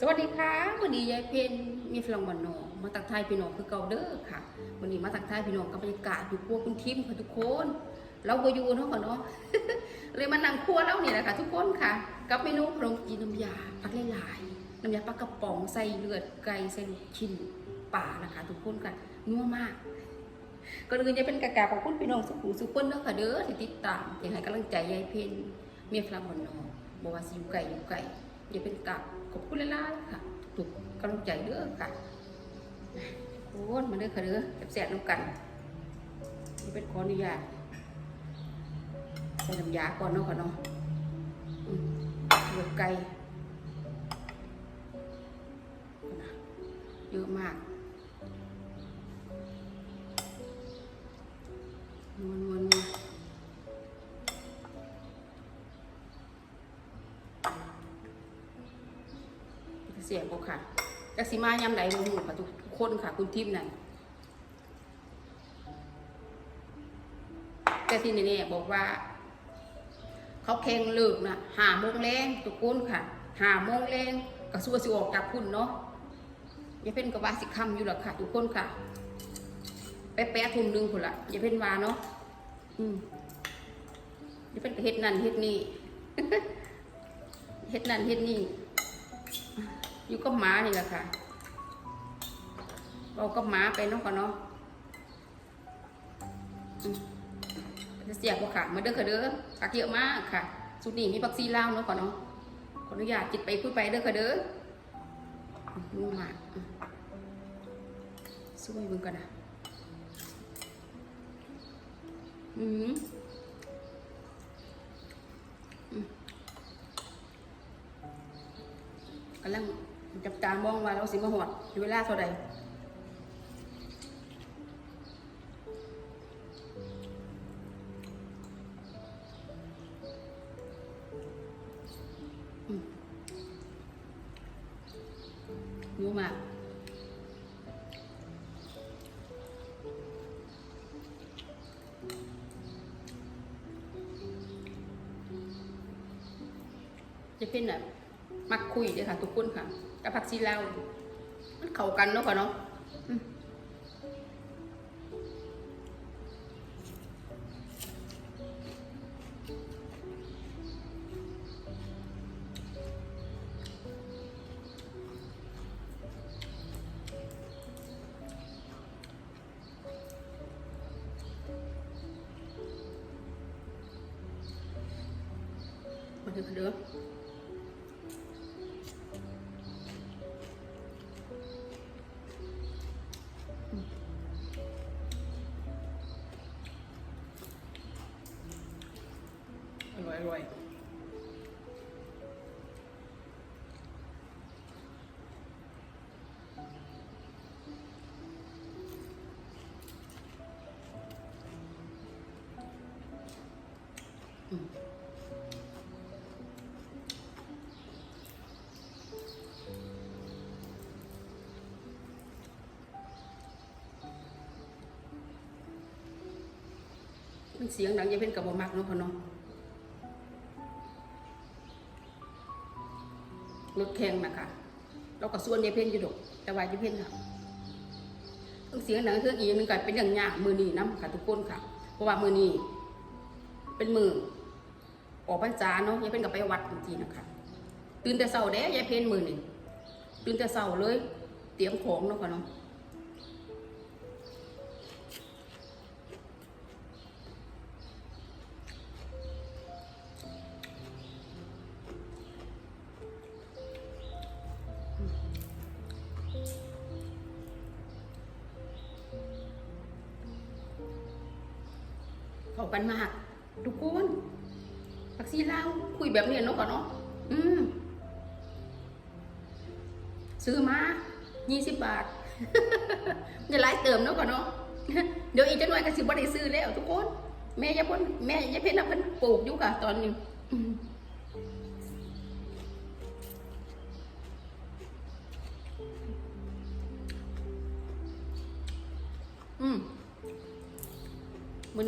สวัสดีค่ะวันนี้ยายเพนมีฝรั่งวันนองมาตักทายพี่น้องคือเกาเด้อค่ะวันนี้มาตักทายพี่น้องกับบรรยากาศอยู่ครัวคุณทิมค่ะทุกคน เราก็อยู่เนาะค่ะเนาะเลยมานั่งครัวแล้วนี่แหละค่ะ ทุกคนค่ะ กับเมนูขนมจีนน้ำยาปลาหลายๆน้ำยาปลากระป๋องใส่เลือดไก่ใส่ลูกชิ้นป่านะคะ ทุกคนค่ะนัวมากก็เลยจะเป็นกากาขอบคุณพี่น้องสุขุมสุขคนเด้อค่ะเด้อที่ติดตามที่ให้กำลังใจยายเพนมียฝรั่งวันนองบอกว่าสิอยู่ไกลอยู่ไกลอย่าเป็นกาบ ขอบคุณหลายๆค่ะทุกกำลังใจเด้อค่ะโอ้มาเด้อค่ะเด้อแซ่บๆน้ำกันนี่เป็นขออนุญาตใส่น้ำยาก่อนเนาะค่ะเนาะอืมเลือดไก่เยอะมากนัวนัวนั เสียงบ่ค่ะจักสิมายามใดบ่ฮู้ค่ะทุกคนค่ะคุณทิพย์นั่นแต่ที่นี่เนี่ยบอกว่า เขาแข่งเลิกนะหาโมงแรงทุกคนค่ะหาโมงแรงกระสัวสิออกจากคุณเนาะอย่าเป็นกับว่าสิคำอยู่หรอกค่ะ ทุกคนค่ะ แป๊ะๆทุ่มนึงพุ่นละอย่าเป็นวาเนาะอืมนี่เป็นเฮ็ดนั่นเฮ็ดนี่เฮ็ดนั่นเฮ็ดนี่ อยู่กับหมานี่แหละค่ะเรากับหมาไปเนาะก่อนเนาะจะเสียบบ่ค่ะมาเด้อค่ะเด้อผักเยอะมากค่ะสุดนี้มีผักซีลาวเนาะก่อนเนาะขออนุญาตจิตไปคุยไปเด้อค่ะเด้ออืมนุ่มมากอืมสวยเบิ่งกันนะอืมอืมกำลัง จับตามองว่าเราสิมาหอดอยู่เวลาเท่าใดรู้มากจะเป็นแบบ มักคุยเลยค่ะ ทุกคนค่ะกับผักชีลาวมันเข้ากันเนาะค่ะเนาะอืมมาดูค่ะเด้อ มันเสียงดังยังเป็นกับบมักเนาะพ่อเนาะรถแข่งนะคะเราก็ส่วนยายเพ่นอยู่ดอกแต่ว่ายายเพ่นค่ะต้องเสียงหนังเครื่องอีกหนึงก็เป็นอย่างยากมือนี้น้ำค่ะทุกคนค่ะ เพราะว่ามือนี้เป็นมือออกพรรษาเนาะยายเพ่นก็ไปวัดจริงๆนะคะตื่นแต่เช้าเด้ยายเพ่นมือนี่ตื่นแต่เช้าเลย เตรียมของเนาะค่ะเนาะ เข้ากันมากทุกคนผักซีลาวคุยแบบนี้เนาะก่อนเนาะอืมซื้อมายี่สิบบาทจะไล่เติมเนาะก่อนเนาะเดี๋ยวอีกจะหน่อยก็สิบ่ได้ซื้อแล้วทุกคน แม่ยายพ่นแม่ยายเพ่นนับเพิ่นปลูกอยู่ค่ะตอนนี้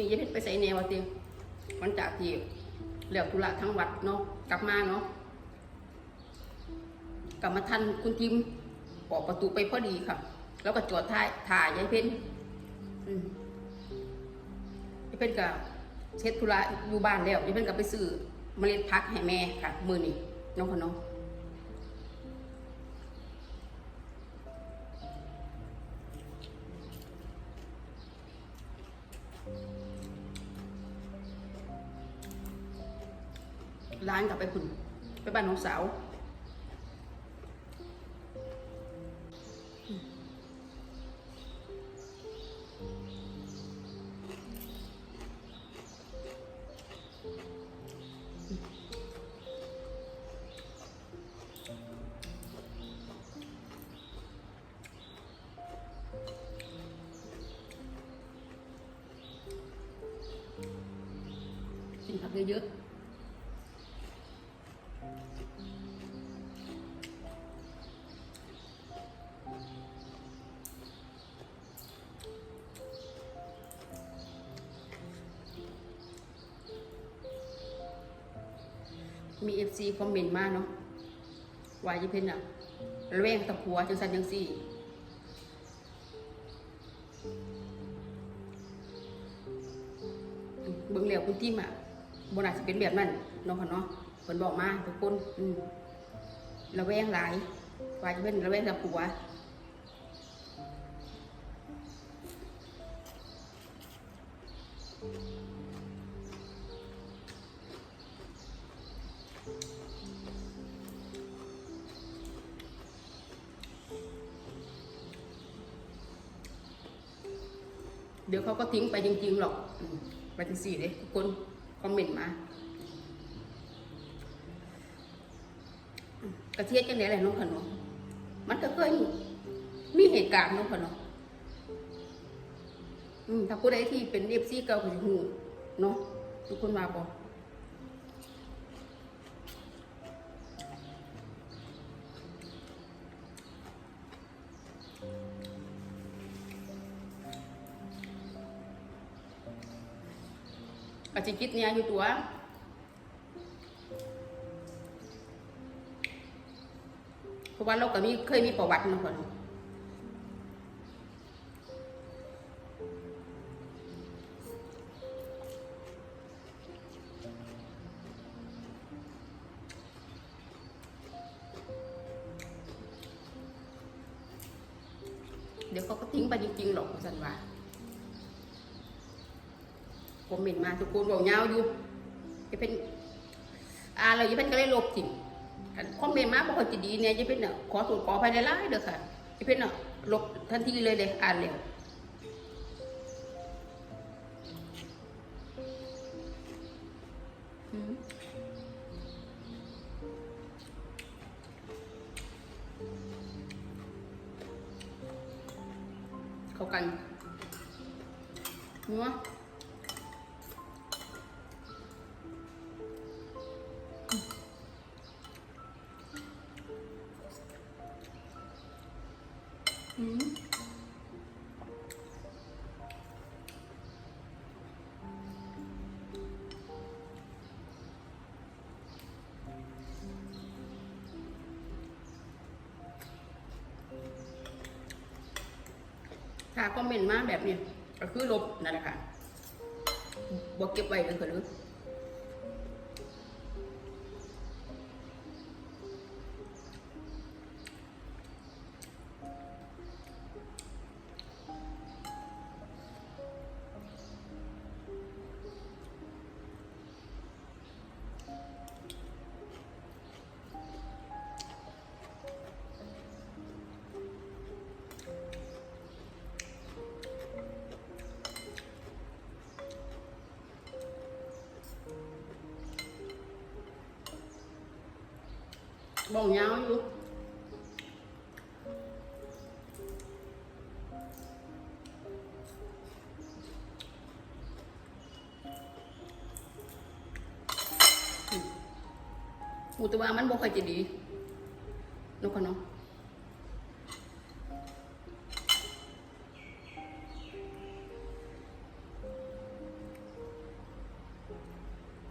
นี้ยายเพชรไปใส่แนวอะติมันจากที่เหลือธุระทั้งวัดเนาะกลับมาเนาะกลับมาทันคุณทิมออกประตูไปพอดีค่ะ แล้วก็จอดท่ายถ่ายยายเพ็ญอืมยายเพ็ญกับเช็ดธุระอยู่บ้านแล้วยายเพ็ญกับไปซื้อเมล็ดพักให้แม่ค่ะ มือนี้น้องคนน้อง ร้านกลับไปคุณไปบ้านน้องสาวกินผักเยอะๆ มีเอฟซีคอมเมนต์มาเนาะวายยี่เพนอะเระแวงตะพัวจังสันจังสี่ เบิ่งแล้วคุณทิมอะบน่าสิเป็นแบบนั้นเน้องค่ะเนาะเพิ่นบอกมาทุกคนอืมระแวงหลายว่าจะเป็นระแวงกับผัว เดี๋ยวเขาก็ทิ้งไปจริง ๆ หรอกไปที่สี่เลยทุกคนคอมเมนต์มา กระเทียดจังไหนแหละน้องขนมมันก็เคยมีเหตุการณ์น้องขนมอืมถ้าผู้ใดที่เป็นเอฟซีเก่าก็จะหูเนาะทุกคนมาบอก อาจจะคิดเนี่ยอยู่ตัวเพราะว่าเราก็มีเคยมีประวัติมาก่อน ผมเห็นมาทุกคนบอกยาวอยู่จะเป็นอ่าเราจะเป็นก็เลยลบทิ้งคอมเมนต์มาบอกคนจะดีเนี่ยจะเป็นเน่ะขอสูตรขอภายในไลน์เด้อค่ะจะเป็นเน่ะลบทันทีเลยเลยอ่านเร็วเข้ากันนัว ถ้าคอมเมนต์มาแบบนี้ก็คือลบนั่นแหละค่ะบอกเก็บไว้เลยค่ะหรือ บอกยาวอยู่อืมอูตัวมันบ่ค่อยจะดีนกค่ะเนาะ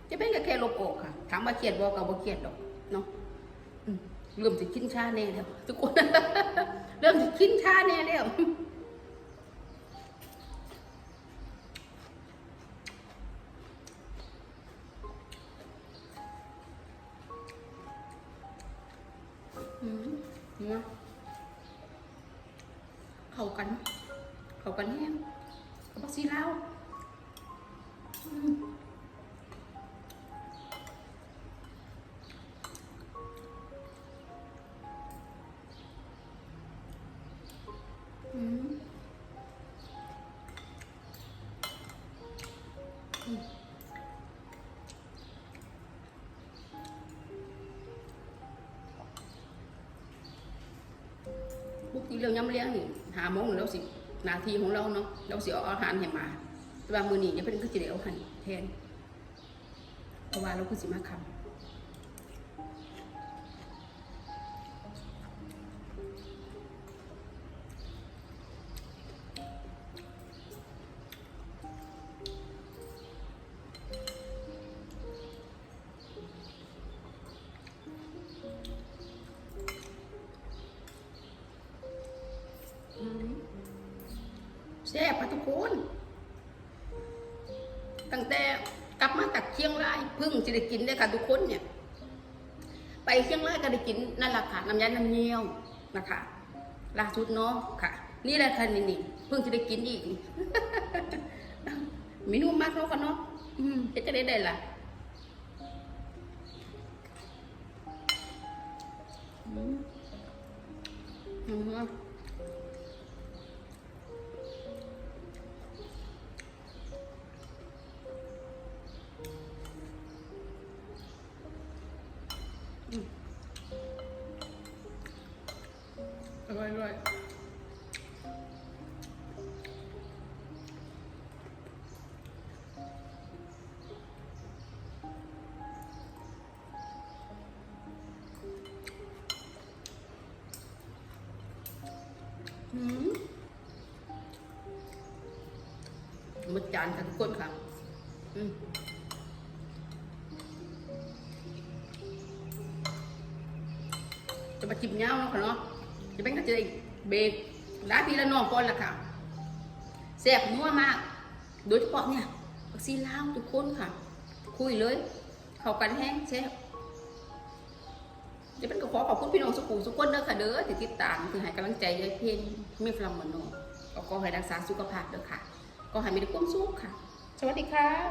จะเป็นก็แค่ลบออกค่ะถามว่าเครียดบ่ก็บ่เครียดดอกเนาะ เริ่มจะกินชาแน่แล้วทุกคน เริ่มจะกินชาแน่แล้ว ที่เราย้ำเลี้ยงนี่หาโมงเราสิหนาทีของเราเนาะเราสิเอาอาหารให้มาแต่ว่ามือนี้จะเป็นก็จะได้เอาหันแทนเพราะว่าเราคือสิมาคำ แซ่บค่ะทุกคน ตั้งแต่กลับมาจากเชียงรายพิ่งจะได้กินได้ค่ะทุกคนเนี่ย ไปเชียงรายก็ได้กินนั่นแหละค่ะน้ำยาน้ำเงี้ยวนะคะล่าสุดเนาะค่ะ นี่แหละค่ะนี่นี่เพิ่งจะได้กินอีกเมนูมากเนาะค่ะเนาะอืมจะได้ได้ล่ะอืมอืม ยอร่อยอืมหมดจานค่ะทุกคนค่ะ อืมจะมาจิบเงาเนาะค่ะเนาะ จะเป็นก็จะได้เบรกลาพี่ละน้องก่อนละค่ะแซ่บนัวมาก โดยเฉพาะเนี่ยผักซีลาวทุกคนค่ะ คุยเลย เข้ากันแห้งแซ่บจะเป็นก็ขอขอบคุณพี่น้องสุขุมสุขคนเด้อค่ะเด้อที่ติดตามที่ให้กำลังใจยายเพนไม่ฟลังมโนก็ขอให้รักษาสุขภาพเด้อค่ะ ก็ให้มีแต่ความสุขค่ะ สวัสดีค่ะ